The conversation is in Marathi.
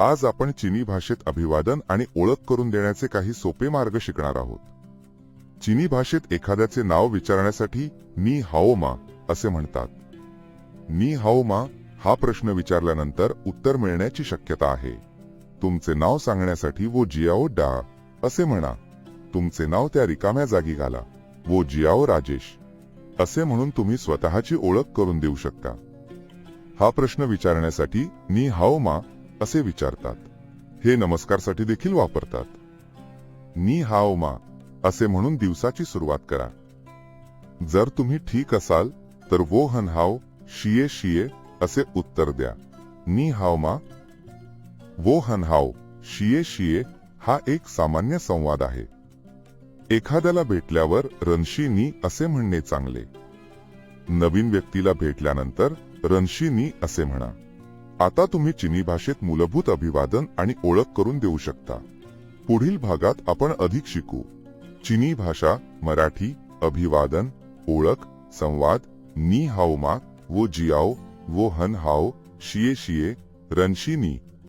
आज आपण चिनी भाषेत अभिवादन आणि ओळख करून देण्याचे काही सोपे मार्ग शिकणार आहोत. चिनी भाषेत एखाद्याचे नाव विचारण्यासाठी नी हाओमा असे म्हणतात. नी हाओमा हा प्रश्न विचारल्यानंतर उत्तर मिळण्याची शक्यता आहे. तुमचे नाव सांगण्यासाठी वो जियाओ डा असे म्हणा. तुमचे नाव त्या रिकाम्या जागी घाला. वो जियाओ राजेश असे म्हणून तुम्ही स्वतःची ओळख करून देऊ शकता. हा प्रश्न विचारण्यासाठी नी हाओमा असे विचारतात. हे नमस्कारसाठी देखील वापरतात. नी हाओ मा असे म्हणून दिवसाची सुरुवात करा. जर तुम्ही ठीक असाल तर वो हन हाव शिये शिये असे उत्तर द्या. नी हाव मा वो हन हाव शिये शिये हा एक सामान्य संवाद आहे. एखाद्याला भेटल्यावर रनशी नी असे म्हणणे चांगले. नवीन व्यक्तीला भेटल्यानंतर रनशी नी असे म्हणा. आता तुम्ही चिनी भाषेत मूलभूत अभिवादन आणि ओळख करून देऊ शकता. पुढील भागात आपण अधिक शिकू. चिनी भाषा मराठी अभिवादन ओळख संवाद नी हाओ मा वो जियाओ वो हन हाओ शिये शिये रणशी नी